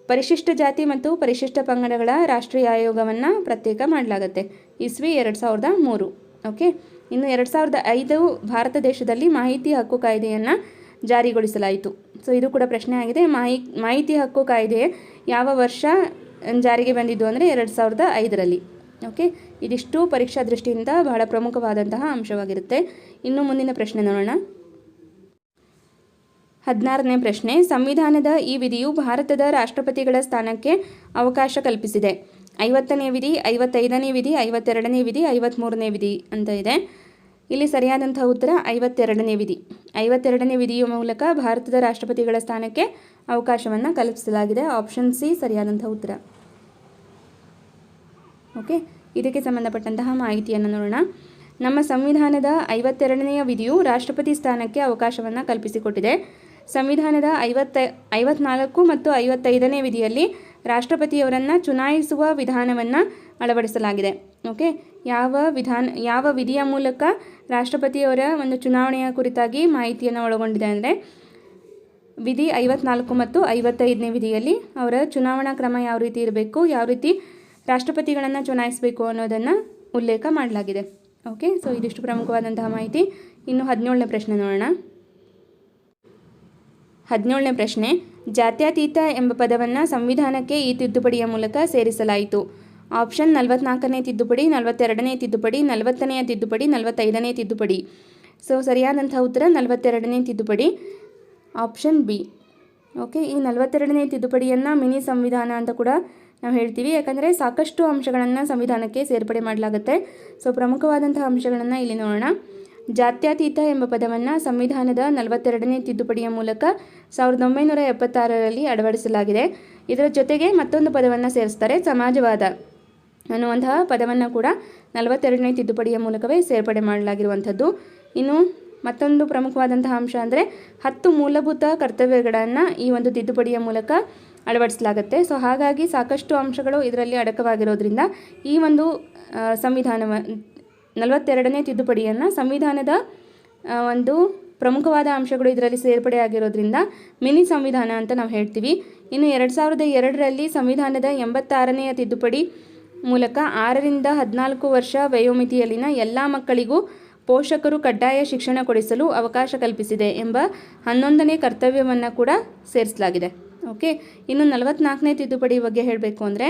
ಪರಿಶಿಷ್ಟ ಜಾತಿ ಮತ್ತು ಪರಿಶಿಷ್ಟ ಪಂಗಡಗಳ ರಾಷ್ಟ್ರೀಯ ಆಯೋಗವನ್ನು ಪ್ರತ್ಯೇಕ ಮಾಡಲಾಗುತ್ತೆ. ಇಸ್ವಿ ಎರಡು ಸಾವಿರದ ಮೂರು. ಓಕೆ? ಇನ್ನು ಎರಡು ಸಾವಿರದ ಐದು ಭಾರತ ದೇಶದಲ್ಲಿ ಮಾಹಿತಿ ಹಕ್ಕು ಕಾಯ್ದೆಯನ್ನು ಜಾರಿಗೊಳಿಸಲಾಯಿತು. ಸೊ, ಇದು ಕೂಡ ಪ್ರಶ್ನೆ ಆಗಿದೆ. ಮಾಹಿ, ಮಾಹಿತಿ ಹಕ್ಕು ಕಾಯ್ದೆ ಯಾವ ವರ್ಷ ಜಾರಿಗೆ ಬಂದಿದ್ದು ಅಂದರೆ ಎರಡು ಸಾವಿರದ ಐದರಲ್ಲಿ. ಓಕೆ? ಇದಿಷ್ಟು ಪರೀಕ್ಷಾ ದೃಷ್ಟಿಯಿಂದ ಬಹಳ ಪ್ರಮುಖವಾದಂತಹ ಅಂಶವಾಗಿರುತ್ತೆ. ಇನ್ನು ಮುಂದಿನ ಪ್ರಶ್ನೆ ನೋಡೋಣ. ಹದಿನಾರನೇ ಪ್ರಶ್ನೆ, ಸಂವಿಧಾನದ ಈ ವಿಧಿಯು ಭಾರತದ ರಾಷ್ಟ್ರಪತಿಗಳ ಸ್ಥಾನಕ್ಕೆ ಅವಕಾಶ ಕಲ್ಪಿಸಿದೆ. ಐವತ್ತನೇ ವಿಧಿ, ಐವತ್ತೈದನೇ ವಿಧಿ, ಐವತ್ತೆರಡನೇ ವಿಧಿ ಐವತ್ತ್ಮೂರನೇ ವಿಧಿ ಅಂತ ಇದೆ. ಇಲ್ಲಿ ಸರಿಯಾದಂಥ ಉತ್ತರ, ಐವತ್ತೆರಡನೇ ವಿಧಿ. ಐವತ್ತೆರಡನೇ ವಿಧಿಯ ಮೂಲಕ ಭಾರತದ ರಾಷ್ಟ್ರಪತಿಗಳ ಸ್ಥಾನಕ್ಕೆ ಅವಕಾಶವನ್ನು ಕಲ್ಪಿಸಲಾಗಿದೆ. ಆಪ್ಷನ್ ಸಿ ಸರಿಯಾದಂಥ ಉತ್ತರ. ಓಕೆ ಇದಕ್ಕೆ ಸಂಬಂಧಪಟ್ಟಂತಹ ಮಾಹಿತಿಯನ್ನು ನೋಡೋಣ. ನಮ್ಮ ಸಂವಿಧಾನದ ಐವತ್ತೆರಡನೆಯ ವಿಧಿಯು ರಾಷ್ಟ್ರಪತಿ ಸ್ಥಾನಕ್ಕೆ ಅವಕಾಶವನ್ನು ಕಲ್ಪಿಸಿಕೊಟ್ಟಿದೆ. ಸಂವಿಧಾನದ ಐವತ್ತ, ಐವತ್ನಾಲ್ಕು ಮತ್ತು ಐವತ್ತೈದನೇ ವಿಧಿಯಲ್ಲಿ ರಾಷ್ಟ್ರಪತಿಯವರನ್ನು ಚುನಾಯಿಸುವ ವಿಧಾನವನ್ನು ಅಳವಡಿಸಲಾಗಿದೆ. ಓಕೆ? ಯಾವ ವಿಧಾನ, ಯಾವ ವಿಧಿಯ ಮೂಲಕ ರಾಷ್ಟ್ರಪತಿಯವರ ಒಂದು ಚುನಾವಣೆಯ ಕುರಿತಾಗಿ ಮಾಹಿತಿಯನ್ನು ಒಳಗೊಂಡಿದೆ ಅಂದರೆ, ವಿಧಿ ಐವತ್ನಾಲ್ಕು ಮತ್ತು ಐವತ್ತೈದನೇ ವಿಧಿಯಲ್ಲಿ ಅವರ ಚುನಾವಣಾ ಕ್ರಮ ಯಾವ ರೀತಿ ಇರಬೇಕು, ಯಾವ ರೀತಿ ರಾಷ್ಟ್ರಪತಿಗಳನ್ನು ಚುನಾಯಿಸಬೇಕು ಅನ್ನೋದನ್ನು ಉಲ್ಲೇಖ ಮಾಡಲಾಗಿದೆ. ಓಕೆ? ಸೊ, ಇದಿಷ್ಟು ಪ್ರಮುಖವಾದಂತಹ ಮಾಹಿತಿ. ಇನ್ನು ಹದಿನೇಳನೇ ಪ್ರಶ್ನೆ ನೋಡೋಣ. ಹದಿನೇಳನೇ ಪ್ರಶ್ನೆ, ಜಾತ್ಯತೀತ ಎಂಬ ಪದವನ್ನು ಸಂವಿಧಾನಕ್ಕೆ ಈ ತಿದ್ದುಪಡಿಯ ಮೂಲಕ ಸೇರಿಸಲಾಯಿತು. ಆಪ್ಷನ್ ನಲವತ್ನಾಲ್ಕನೇ ತಿದ್ದುಪಡಿ, ನಲವತ್ತೆರಡನೇ ತಿದ್ದುಪಡಿ ನಲವತ್ತನೆಯ ತಿದ್ದುಪಡಿ, ನಲವತ್ತೈದನೇ ತಿದ್ದುಪಡಿ. ಸೊ ಸರಿಯಾದಂಥ ಉತ್ತರ, ನಲವತ್ತೆರಡನೇ ತಿದ್ದುಪಡಿ. Option B. ಓಕೆ ಈ ನಲವತ್ತೆರಡನೇ ತಿದ್ದುಪಡಿಯನ್ನು ಮಿನಿ ಸಂವಿಧಾನ ಅಂತ ಕೂಡ ನಾವು ಹೇಳ್ತೀವಿ. ಯಾಕಂದರೆ ಸಾಕಷ್ಟು ಅಂಶಗಳನ್ನು ಸಂವಿಧಾನಕ್ಕೆ ಸೇರ್ಪಡೆ ಮಾಡಲಾಗುತ್ತೆ. ಸೊ ಪ್ರಮುಖವಾದಂತಹ ಅಂಶಗಳನ್ನು ಇಲ್ಲಿ ನೋಡೋಣ. ಜಾತ್ಯತೀತ ಎಂಬ ಪದವನ್ನು ಸಂವಿಧಾನದ ನಲವತ್ತೆರಡನೇ ತಿದ್ದುಪಡಿಯ ಮೂಲಕ ಸಾವಿರದ ಒಂಬೈನೂರ ಎಪ್ಪತ್ತಾರರಲ್ಲಿ ಅಳವಡಿಸಲಾಗಿದೆ. ಇದರ ಜೊತೆಗೆ ಮತ್ತೊಂದು ಪದವನ್ನು ಸೇರಿಸ್ತಾರೆ ಸಮಾಜವಾದ. ಅನ್ನುವಂತಹ ಪದವನ್ನು ಕೂಡ ನಲವತ್ತೆರಡನೇ ತಿದ್ದುಪಡಿಯ ಮೂಲಕವೇ ಸೇರ್ಪಡೆ ಮಾಡಲಾಗಿರುವಂಥದ್ದು. ಇನ್ನು ಮತ್ತೊಂದು ಪ್ರಮುಖವಾದಂತಹ ಅಂಶ ಅಂದರೆ ಹತ್ತು ಮೂಲಭೂತ ಕರ್ತವ್ಯಗಳನ್ನು ಈ ಒಂದು ತಿದ್ದುಪಡಿಯ ಮೂಲಕ ಅಳವಡಿಸಲಾಗುತ್ತೆ. ಸೊ ಹಾಗಾಗಿ ಸಾಕಷ್ಟು ಅಂಶಗಳು ಇದರಲ್ಲಿ ಅಡಕವಾಗಿರೋದ್ರಿಂದ ಈ ಒಂದು ಸಂವಿಧಾನವ ನಲವತ್ತೆರಡನೇ ತಿದ್ದುಪಡಿಯನ್ನು ಸಂವಿಧಾನದ ಒಂದು ಪ್ರಮುಖವಾದ ಅಂಶಗಳು ಇದರಲ್ಲಿ ಸೇರ್ಪಡೆ ಆಗಿರೋದ್ರಿಂದ ಮಿನಿ ಸಂವಿಧಾನ ಅಂತ ನಾವು ಹೇಳ್ತೀವಿ. ಇನ್ನು ಎರಡು ಸಾವಿರದ ಎರಡರಲ್ಲಿ ಸಂವಿಧಾನದ ಎಂಬತ್ತಾರನೆಯ ತಿದ್ದುಪಡಿ ಮೂಲಕ ಆರರಿಂದ ಹದಿನಾಲ್ಕು ವರ್ಷ ವಯೋಮಿತಿಯಲ್ಲಿನ ಎಲ್ಲ ಮಕ್ಕಳಿಗೂ ಪೋಷಕರು ಕಡ್ಡಾಯ ಶಿಕ್ಷಣ ಕೊಡಿಸಲು ಅವಕಾಶ ಕಲ್ಪಿಸಿದೆ ಎಂಬ ಹನ್ನೊಂದನೇ ಕರ್ತವ್ಯವನ್ನು ಕೂಡ ಸೇರಿಸಲಾಗಿದೆ. ಓಕೆ ಇನ್ನು ನಲವತ್ನಾಲ್ಕನೇ ತಿದ್ದುಪಡಿ ಬಗ್ಗೆ ಹೇಳಬೇಕು ಅಂದರೆ,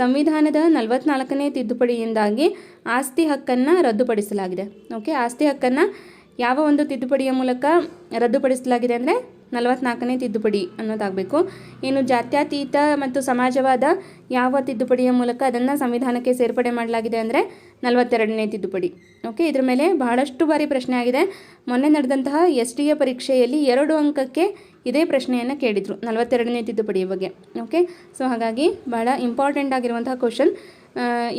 ಸಂವಿಧಾನದ ನಲವತ್ನಾಲ್ಕನೇ ತಿದ್ದುಪಡಿಯಿಂದಾಗಿ ಆಸ್ತಿ ಹಕ್ಕನ್ನು ರದ್ದುಪಡಿಸಲಾಗಿದೆ. ಓಕೆ ಆಸ್ತಿ ಹಕ್ಕನ್ನು ಯಾವ ಒಂದು ತಿದ್ದುಪಡಿಯ ಮೂಲಕ ರದ್ದುಪಡಿಸಲಾಗಿದೆ ಅಂದರೆ, ನಲವತ್ನಾಲ್ಕನೇ ತಿದ್ದುಪಡಿ ಅನ್ನೋದಾಗಬೇಕು. ಇನ್ನು ಜಾತ್ಯತೀತ ಮತ್ತು ಸಮಾಜವಾದ ಯಾವ ತಿದ್ದುಪಡಿಯ ಮೂಲಕ ಅದನ್ನು ಸಂವಿಧಾನಕ್ಕೆ ಸೇರ್ಪಡೆ ಮಾಡಲಾಗಿದೆ ಅಂದರೆ, ನಲವತ್ತೆರಡನೇ ತಿದ್ದುಪಡಿ. ಓಕೆ ಇದರ ಮೇಲೆ ಬಹಳಷ್ಟು ಬಾರಿ ಪ್ರಶ್ನೆ ಆಗಿದೆ. ಮೊನ್ನೆ ನಡೆದಂತಹ ಎಸ್ ಟಿ ಎ ಪರೀಕ್ಷೆಯಲ್ಲಿ ಎರಡು ಅಂಕಕ್ಕೆ ಇದೇ ಪ್ರಶ್ನೆಯನ್ನು ಕೇಳಿದರು ನಲವತ್ತೆರಡನೇ ತಿದ್ದುಪಡಿ ಬಗ್ಗೆ. ಓಕೆ ಸೊ ಹಾಗಾಗಿ ಬಹಳ ಇಂಪಾರ್ಟೆಂಟ್ ಆಗಿರುವಂತಹ ಕ್ವಶನ್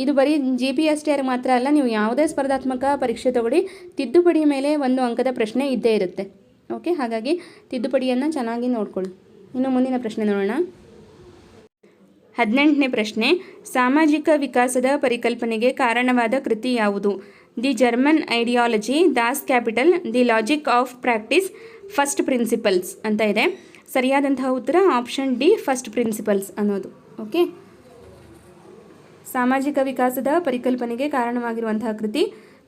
ಇದು ಬರೀ G P S T R ಮಾತ್ರ ಅಲ್ಲ, ನೀವು ಯಾವುದೇ ಸ್ಪರ್ಧಾತ್ಮಕ ಪರೀಕ್ಷೆ ತಗೊಳ್ಳಿ ತಿದ್ದುಪಡಿ ಮೇಲೆ ಒಂದು ಅಂಕದ ಪ್ರಶ್ನೆ ಇದ್ದೇ ಇರುತ್ತೆ. ಓಕೆ ಹಾಗಾಗಿ ತಿದ್ದುಪಡಿಯನ್ನು ಚೆನ್ನಾಗಿ ನೋಡ್ಕೊಳ್ಳಿ. ಇನ್ನು ಮುಂದಿನ ಪ್ರಶ್ನೆ ನೋಡೋಣ. ಹದಿನೆಂಟನೇ ಪ್ರಶ್ನೆ, ಸಾಮಾಜಿಕ ವಿಕಾಸದ ಪರಿಕಲ್ಪನೆಗೆ ಕಾರಣವಾದ ಕೃತಿ ಯಾವುದು? The German ideology das capital the logic of practice first principles ಅಂತ ಇದೆ. ಸರಿಯಾದಂತಹ ಉತ್ತರ ಆಪ್ಷನ್ ಡಿ ಫಸ್ಟ್ ಪ್ರಿನ್ಸಿಪಲ್ಸ್ ಅನ್ನೋದು. ಓಕೆ ಸಾಮಾಜಿಕ ವಿಕಾಸದ ಪರಿಕಲ್ಪನೆಗೆ ಕಾರಣವಾಗಿರುವಂತಹ ಕೃತಿ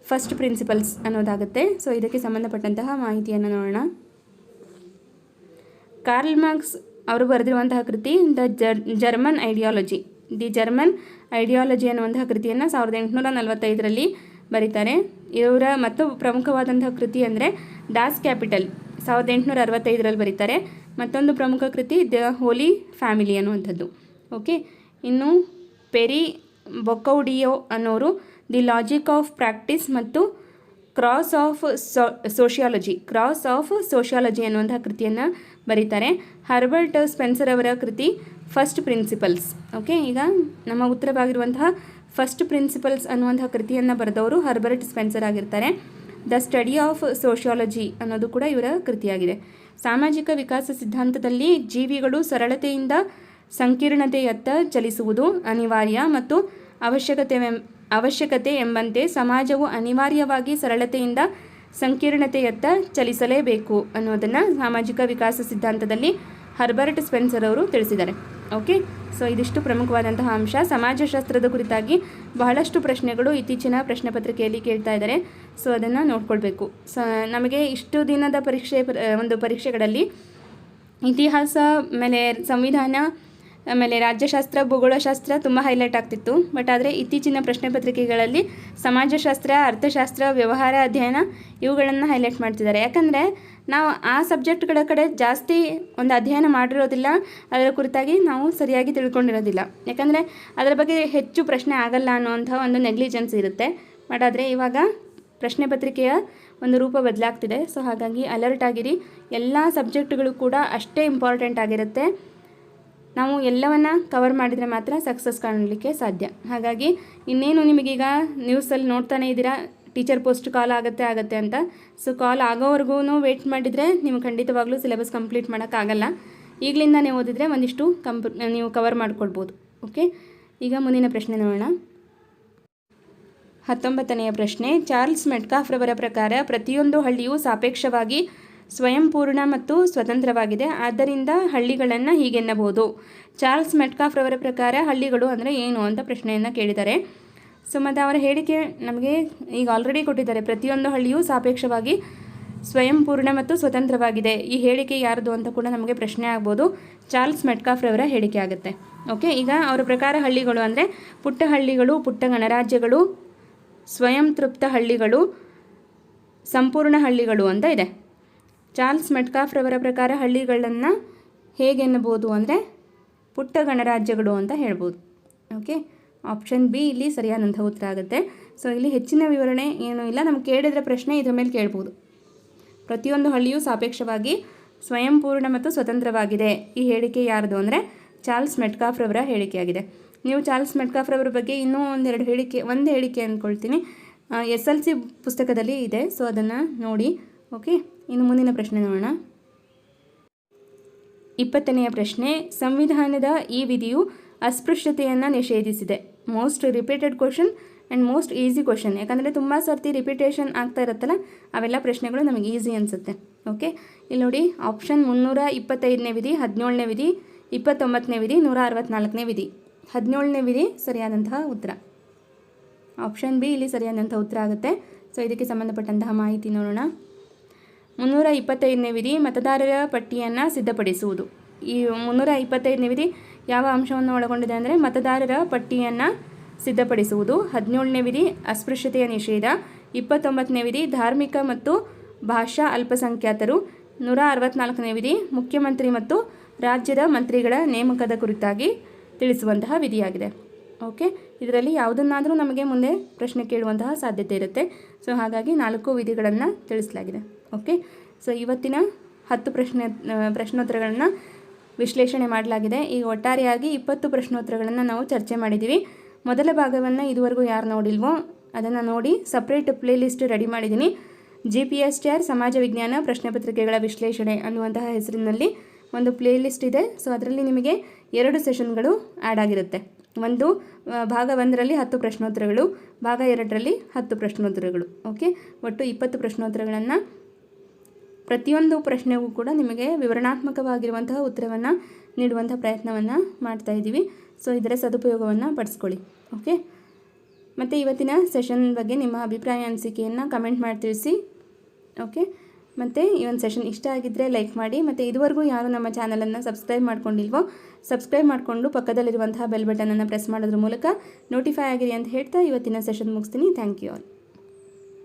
ಫಸ್ಟ್ ಪ್ರಿನ್ಸಿಪಲ್ಸ್ ಅನ್ನೋದಾಗುತ್ತೆ. ಸೊ ಇದಕ್ಕೆ ಸಂಬಂಧಪಟ್ಟಂತಹ ಮಾಹಿತಿಯನ್ನು ನೋಡೋಣ. ಕಾರ್ಲ್ ಮಾರ್ಕ್ಸ್ ಅವರು ಬರೆದಿರುವಂತಹ ಕೃತಿ the ger German ideology the German ideology ಅನ್ನುವಂತಹ ಕೃತಿಯನ್ನು ಸಾವಿರದ ಎಂಟುನೂರ ನಲವತ್ತೈದರಲ್ಲಿ ಬರೀತಾರೆ. ಇವರ ಮತ್ತು ಪ್ರಮುಖವಾದಂತಹ ಕೃತಿ ಅಂದರೆ ಡಾಸ್ ಕ್ಯಾಪಿಟಲ್ ಸಾವಿರದ ಎಂಟುನೂರ ಅರವತ್ತೈದರಲ್ಲಿ ಬರೀತಾರೆ. ಮತ್ತೊಂದು ಪ್ರಮುಖ ಕೃತಿ ದ ಹೋಲಿ ಫ್ಯಾಮಿಲಿ ಅನ್ನುವಂಥದ್ದು. ಓಕೆ? ಇನ್ನು ಪೆರಿ ಬೊಕೌಡಿಯೋ ಅನ್ನೋರು ದಿ ಲಾಜಿಕ್ ಆಫ್ ಪ್ರಾಕ್ಟೀಸ್ ಮತ್ತು cross of sociology, cross of sociology ಅನ್ನುವಂತಹ ಕೃತಿಯನ್ನು ಬರೀತಾರೆ. ಹರ್ಬರ್ಟ್ ಸ್ಪೆನ್ಸರ್ ಅವರ ಕೃತಿ ಫಸ್ಟ್ ಪ್ರಿನ್ಸಿಪಲ್ಸ್. ಓಕೆ? ಈಗ ನಮ್ಮ ಉತ್ತರವಾಗಿರುವಂತಹ ಫಸ್ಟ್ ಪ್ರಿನ್ಸಿಪಲ್ಸ್ ಅನ್ನುವಂತಹ ಕೃತಿಯನ್ನು ಬರೆದವರು ಹರ್ಬರ್ಟ್ ಸ್ಪೆನ್ಸರ್ ಆಗಿರ್ತಾರೆ. ದ ಸ್ಟಡಿ ಆಫ್ ಸೋಷಿಯಾಲಜಿ ಅನ್ನೋದು ಕೂಡ ಇವರ ಕೃತಿಯಾಗಿದೆ. ಸಾಮಾಜಿಕ ವಿಕಾಸ ಸಿದ್ಧಾಂತದಲ್ಲಿ ಜೀವಿಗಳು ಸರಳತೆಯಿಂದ ಸಂಕೀರ್ಣತೆಯತ್ತ ಚಲಿಸುವುದು ಅನಿವಾರ್ಯ ಮತ್ತು ಅವಶ್ಯಕತೆ ಅವಶ್ಯಕತೆ ಎಂಬಂತೆ ಸಮಾಜವು ಅನಿವಾರ್ಯವಾಗಿ ಸರಳತೆಯಿಂದ ಸಂಕೀರ್ಣತೆಯತ್ತ ಚಲಿಸಲೇಬೇಕು ಅನ್ನೋದನ್ನು ಸಾಮಾಜಿಕ ವಿಕಾಸ ಸಿದ್ಧಾಂತದಲ್ಲಿ ಹರ್ಬರ್ಟ್ ಸ್ಪೆನ್ಸರ್ ಅವರು ತಿಳಿಸಿದ್ದಾರೆ. ಓಕೆ ಸೊ ಇದಿಷ್ಟು ಪ್ರಮುಖವಾದಂತಹ ಅಂಶ. ಸಮಾಜಶಾಸ್ತ್ರದ ಕುರಿತಾಗಿ ಬಹಳಷ್ಟು ಪ್ರಶ್ನೆಗಳು ಇತ್ತೀಚಿನ ಪ್ರಶ್ನೆ ಪತ್ರಿಕೆಯಲ್ಲಿ ಕೇಳ್ತಾ ಇದ್ದಾರೆ. ಸೊ ಅದನ್ನು ನೋಡ್ಕೊಳ್ಬೇಕು. ಸ ನಮಗೆ ಇಷ್ಟು ದಿನದ ಪರೀಕ್ಷೆ ಪ್ರ- ಒಂದು ಪರೀಕ್ಷೆಗಳಲ್ಲಿ ಇತಿಹಾಸ ಮೇಲೆ ಸಂವಿಧಾನ ಆಮೇಲೆ ರಾಜ್ಯಶಾಸ್ತ್ರ, ಭೂಗೋಳಶಾಸ್ತ್ರ ತುಂಬ ಹೈಲೈಟ್ ಆಗ್ತಿತ್ತು. ಬಟ್ ಆದರೆ ಇತ್ತೀಚಿನ ಪ್ರಶ್ನೆ ಪತ್ರಿಕೆಗಳಲ್ಲಿ ಸಮಾಜಶಾಸ್ತ್ರ, ಅರ್ಥಶಾಸ್ತ್ರ, ವ್ಯವಹಾರ ಅಧ್ಯಯನ ಇವುಗಳನ್ನು ಹೈಲೈಟ್ ಮಾಡ್ತಿದ್ದಾರೆ. ಯಾಕಂದರೆ ನಾವು ಆ ಸಬ್ಜೆಕ್ಟ್ಗಳ ಕಡೆ ಜಾಸ್ತಿ ಒಂದು ಅಧ್ಯಯನ ಮಾಡಿರೋದಿಲ್ಲ. ಅದರ ಕುರಿತಾಗಿ ನಾವು ಸರಿಯಾಗಿ ತಿಳ್ಕೊಂಡಿರೋದಿಲ್ಲ. ಯಾಕಂದರೆ ಅದರ ಬಗ್ಗೆ ಹೆಚ್ಚು ಪ್ರಶ್ನೆ ಆಗಲ್ಲ ಅನ್ನುವಂಥ ಒಂದು ನೆಗ್ಲಿಜೆನ್ಸ್ ಇರುತ್ತೆ. ಬಟ್ ಆದರೆ ಇವಾಗ ಪ್ರಶ್ನೆ ಪತ್ರಿಕೆಯ ಒಂದು ರೂಪ ಬದಲಾಗ್ತಿದೆ. ಸೊ ಹಾಗಾಗಿ ಅಲರ್ಟ್ ಆಗಿರಿ. ಎಲ್ಲ ಸಬ್ಜೆಕ್ಟ್ಗಳು ಕೂಡ ಅಷ್ಟೇ ಇಂಪಾರ್ಟೆಂಟ್ ಆಗಿರುತ್ತೆ. ನಾವು ಎಲ್ಲವನ್ನ ಕವರ್ ಮಾಡಿದರೆ ಮಾತ್ರ ಸಕ್ಸಸ್ ಕಾಣಲಿಕ್ಕೆ ಸಾಧ್ಯ. ಹಾಗಾಗಿ ಇನ್ನೇನು ನಿಮಗೀಗ ನ್ಯೂಸಲ್ಲಿ ನೋಡ್ತಾನೆ ಇದ್ದೀರಾ? ಟೀಚರ್ ಪೋಸ್ಟ್ ಕಾಲ್ ಆಗುತ್ತೆ ಆಗುತ್ತೆ ಅಂತ. ಸೊ ಕಾಲ್ ಆಗೋವರೆಗೂ ವೆಯ್ಟ್ ಮಾಡಿದರೆ ನೀವು ಖಂಡಿತವಾಗ್ಲೂ ಸಿಲೆಬಸ್ ಕಂಪ್ಲೀಟ್ ಮಾಡೋಕ್ಕಾಗಲ್ಲ. ಈಗಲಿಂದನೇ ಓದಿದರೆ ಒಂದಿಷ್ಟು ಕಂಪ್ ನೀವು ಕವರ್ ಮಾಡ್ಕೊಳ್ಬೋದು ಓಕೆ ಈಗ ಮುಂದಿನ ಪ್ರಶ್ನೆ ನೋಡೋಣ. ಹತ್ತೊಂಬತ್ತನೆಯ ಪ್ರಶ್ನೆ, ಚಾರ್ಲ್ಸ್ ಮೆಟ್ಕಾಫ್ರವರ ಪ್ರಕಾರ ಪ್ರತಿಯೊಂದು ಹಳ್ಳಿಯು ಸಾಪೇಕ್ಷವಾಗಿ ಸ್ವಯಂಪೂರ್ಣ ಮತ್ತು ಸ್ವತಂತ್ರವಾಗಿದೆ. ಆದ್ದರಿಂದ ಹಳ್ಳಿಗಳನ್ನು ಹೀಗೆನ್ನಬಹುದು. ಚಾರ್ಲ್ಸ್ ಮೆಟ್ಕಾಫ್ ರವರ ಪ್ರಕಾರ ಹಳ್ಳಿಗಳು ಅಂದರೆ ಏನು ಅಂತ ಪ್ರಶ್ನೆಯನ್ನು ಕೇಳಿದ್ದಾರೆ ಸೊ ಮತ್ತು ಅವರ ಹೇಳಿಕೆ ನಮಗೆ ಈಗ ಆಲ್ರೆಡಿ ಕೊಟ್ಟಿದ್ದಾರೆ. ಪ್ರತಿಯೊಂದು ಹಳ್ಳಿಯೂ ಸಾಪೇಕ್ಷವಾಗಿ ಸ್ವಯಂಪೂರ್ಣ ಮತ್ತು ಸ್ವತಂತ್ರವಾಗಿದೆ. ಈ ಹೇಳಿಕೆ ಯಾರದು ಅಂತ ಕೂಡ ನಮಗೆ ಪ್ರಶ್ನೆ ಆಗ್ಬೋದು. ಚಾರ್ಲ್ಸ್ ಮೆಟ್ಕಾಫ್ ರವರ ಹೇಳಿಕೆ ಆಗುತ್ತೆ. ಓಕೆ ಈಗ ಅವರ ಪ್ರಕಾರ ಹಳ್ಳಿಗಳು ಅಂದರೆ ಪುಟ್ಟ ಹಳ್ಳಿಗಳು, ಪುಟ್ಟ ಗಣರಾಜ್ಯಗಳು ಸ್ವಯಂ ತೃಪ್ತ ಹಳ್ಳಿಗಳು, ಸಂಪೂರ್ಣ ಹಳ್ಳಿಗಳು ಅಂತ ಇದೆ. ಚಾರ್ಲ್ಸ್ ಮೆಟ್ಕಾಫ್ ರವರ ಪ್ರಕಾರ ಹಳ್ಳಿಗಳನ್ನು ಹೇಗೆನ್ನಬಹುದು ಅಂದರೆ ಪುಟ್ಟ ಗಣರಾಜ್ಯಗಳು ಅಂತ ಹೇಳ್ಬೋದು. ಓಕೆ ಆಪ್ಷನ್ ಬಿ ಇಲ್ಲಿ ಸರಿಯಾದಂಥ ಉತ್ತರ ಆಗುತ್ತೆ. ಸೊ ಇಲ್ಲಿ ಹೆಚ್ಚಿನ ವಿವರಣೆ ಏನೂ ಇಲ್ಲ. ನಮ್ಗೆ ಕೇಳಿದ್ರೆ ಪ್ರಶ್ನೆ ಇದರ ಮೇಲೆ ಕೇಳ್ಬೋದು. ಪ್ರತಿಯೊಂದು ಹಳ್ಳಿಯೂ ಸಾಪೇಕ್ಷವಾಗಿ ಸ್ವಯಂಪೂರ್ಣ ಮತ್ತು ಸ್ವತಂತ್ರವಾಗಿದೆ. ಈ ಹೇಳಿಕೆ ಯಾರದು ಅಂದರೆ ಚಾರ್ಲ್ಸ್ ಮೆಟ್ಕಾಫ್ ರವರ ಹೇಳಿಕೆಯಾಗಿದೆ. ನೀವು ಚಾರ್ಲ್ಸ್ ಮೆಟ್ಕಾಫ್ ರವರ ಬಗ್ಗೆ ಇನ್ನೂ ಒಂದೆರಡು ಹೇಳಿಕೆ, ಒಂದು ಹೇಳಿಕೆ ಅಂದ್ಕೊಳ್ತೀನಿ. ಎಸ್ ಎಲ್ ಸಿ ಪುಸ್ತಕದಲ್ಲಿ ಇದೆ. ಸೊ ಅದನ್ನು ನೋಡಿ. ಓಕೆ ಇನ್ನು ಮುಂದಿನ ಪ್ರಶ್ನೆ ನೋಡೋಣ. ಇಪ್ಪತ್ತನೆಯ ಪ್ರಶ್ನೆ, ಸಂವಿಧಾನದ ಈ ವಿಧಿಯು ಅಸ್ಪೃಶ್ಯತೆಯನ್ನು ನಿಷೇಧಿಸಿದೆ. Most repeated question and most easy question ಯಾಕಂದರೆ ತುಂಬ ಸರ್ತಿ ರಿಪೀಟೇಷನ್ ಆಗ್ತಾ ಇರುತ್ತಲ್ಲ, ಅವೆಲ್ಲ ಪ್ರಶ್ನೆಗಳು ನಮಗೆ ಈಸಿ ಅನಿಸುತ್ತೆ. ಓಕೆ ಇಲ್ಲಿ ನೋಡಿ ಆಪ್ಷನ್ ಮುನ್ನೂರ ಇಪ್ಪತ್ತೈದನೇ ವಿಧಿ, ಹದಿನೇಳನೇ ವಿಧಿ, ಇಪ್ಪತ್ತೊಂಬತ್ತನೇ ವಿಧಿ, ನೂರ ಅರವತ್ತ್ನಾಲ್ಕನೇ ವಿಧಿ. ಹದಿನೇಳನೇ ವಿಧಿ ಸರಿಯಾದಂತಹ ಉತ್ತರ. ಆಪ್ಷನ್ ಬಿ ಇಲ್ಲಿ ಸರಿಯಾದಂಥ ಉತ್ತರ ಆಗುತ್ತೆ. ಸೊ ಇದಕ್ಕೆ ಸಂಬಂಧಪಟ್ಟಂತಹ ಮಾಹಿತಿ ನೋಡೋಣ. ಮುನ್ನೂರ ಇಪ್ಪತ್ತೈದನೇ ವಿಧಿ ಮತದಾರರ ಪಟ್ಟಿಯನ್ನು ಸಿದ್ಧಪಡಿಸುವುದು. ಈ ಮುನ್ನೂರ ಇಪ್ಪತ್ತೈದನೇ ವಿಧಿ ಯಾವ ಅಂಶವನ್ನು ಒಳಗೊಂಡಿದೆ ಅಂದರೆ ಮತದಾರರ ಪಟ್ಟಿಯನ್ನು ಸಿದ್ಧಪಡಿಸುವುದು. ಹದಿನೇಳನೇ ವಿಧಿ ಅಸ್ಪೃಶ್ಯತೆಯ ನಿಷೇಧ. ಇಪ್ಪತ್ತೊಂಬತ್ತನೇ ವಿಧಿ ಧಾರ್ಮಿಕ ಮತ್ತು ಭಾಷಾ ಅಲ್ಪಸಂಖ್ಯಾತರು. ನೂರ ಅರವತ್ನಾಲ್ಕನೇ ವಿಧಿ ಮುಖ್ಯಮಂತ್ರಿ ಮತ್ತು ರಾಜ್ಯದ ಮಂತ್ರಿಗಳ ನೇಮಕದ ಕುರಿತಾಗಿ ತಿಳಿಸುವಂತಹ ವಿಧಿಯಾಗಿದೆ. ಓಕೆ, ಇದರಲ್ಲಿ ಯಾವುದನ್ನಾದರೂ ನಮಗೆ ಮುಂದೆ ಪ್ರಶ್ನೆ ಕೇಳುವಂತಹ ಸಾಧ್ಯತೆ ಇರುತ್ತೆ. ಸೊ, ಹಾಗಾಗಿ ನಾಲ್ಕು ವಿಧಿಗಳನ್ನು ತಿಳಿಸಲಾಗಿದೆ. ಓಕೆ ಸೊ ಇವತ್ತಿನ ಹತ್ತು ಪ್ರಶ್ನೆ ಪ್ರಶ್ನೋತ್ತರಗಳನ್ನು ವಿಶ್ಲೇಷಣೆ ಮಾಡಲಾಗಿದೆ. ಈಗ ಒಟ್ಟಾರೆಯಾಗಿ ಇಪ್ಪತ್ತು ಪ್ರಶ್ನೋತ್ತರಗಳನ್ನು ನಾವು ಚರ್ಚೆ ಮಾಡಿದ್ದೀವಿ ಮೊದಲ ಭಾಗವನ್ನು ಇದುವರೆಗೂ ಯಾರು ನೋಡಿಲ್ವೋ, ಅದನ್ನು ನೋಡಿ ಸಪ್ರೇಟ್ ಪ್ಲೇ ಲಿಸ್ಟ್ ರೆಡಿ ಮಾಡಿದ್ದೀನಿ G P S T R ಸಮಾಜ ವಿಜ್ಞಾನ, ಪ್ರಶ್ನೆ ಪತ್ರಿಕೆಗಳ ವಿಶ್ಲೇಷಣೆ ಅನ್ನುವಂತಹ ಹೆಸರಿನಲ್ಲಿ ಒಂದು ಪ್ಲೇಲಿಸ್ಟ್ ಇದೆ. ಸೊ ಅದರಲ್ಲಿ ನಿಮಗೆ ಎರಡು ಸೆಷನ್ಗಳು ಆ್ಯಡ್ ಆಗಿರುತ್ತೆ. ಒಂದು ಭಾಗ ಒಂದರಲ್ಲಿ ಹತ್ತು ಪ್ರಶ್ನೋತ್ತರಗಳು, ಭಾಗ ಎರಡರಲ್ಲಿ ಹತ್ತು ಪ್ರಶ್ನೋತ್ತರಗಳು. ಓಕೆ ಒಟ್ಟು ಇಪ್ಪತ್ತು ಪ್ರಶ್ನೋತ್ತರಗಳನ್ನು ಪ್ರತಿಯೊಂದು ಪ್ರಶ್ನೆಗೂ ಕೂಡ ನಿಮಗೆ ವಿವರಣಾತ್ಮಕವಾಗಿರುವಂತಹ ಉತ್ತರವನ್ನು ನೀಡುವಂಥ ಪ್ರಯತ್ನವನ್ನು ಮಾಡ್ತಾ ಇದ್ದೀವಿ. ಸೊ ಇದರ ಸದುಪಯೋಗವನ್ನು ಪಡಿಸ್ಕೊಳ್ಳಿ. ಓಕೆ ಮತ್ತು ಇವತ್ತಿನ ಸೆಷನ್ ಬಗ್ಗೆ ನಿಮ್ಮ ಅಭಿಪ್ರಾಯ ಅನಿಸಿಕೆಯನ್ನು ಕಮೆಂಟ್ ಮಾಡಿ ತಿಳಿಸಿ. ಓಕೆ ಮತ್ತು ಈ ಒಂದು ಸೆಷನ್ ಇಷ್ಟ ಆಗಿದ್ದರೆ ಲೈಕ್ ಮಾಡಿ. ಮತ್ತು ಇದುವರೆಗೂ ಯಾರು ನಮ್ಮ ಚಾನಲನ್ನು ಸಬ್ಸ್ಕ್ರೈಬ್ ಮಾಡ್ಕೊಂಡಿಲ್ವೋ ಸಬ್ಸ್ಕ್ರೈಬ್ ಮಾಡಿಕೊಂಡು ಪಕ್ಕದಲ್ಲಿರುವಂತಹ ಬೆಲ್ ಬಟನನ್ನು ಪ್ರೆಸ್ ಮಾಡೋದ್ರ ಮೂಲಕ ನೋಟಿಫೈ ಆಗಿರಿ ಅಂತ ಹೇಳ್ತಾ ಇವತ್ತಿನ ಸೆಷನ್ ಮುಗಿಸ್ತೀನಿ. Thank you all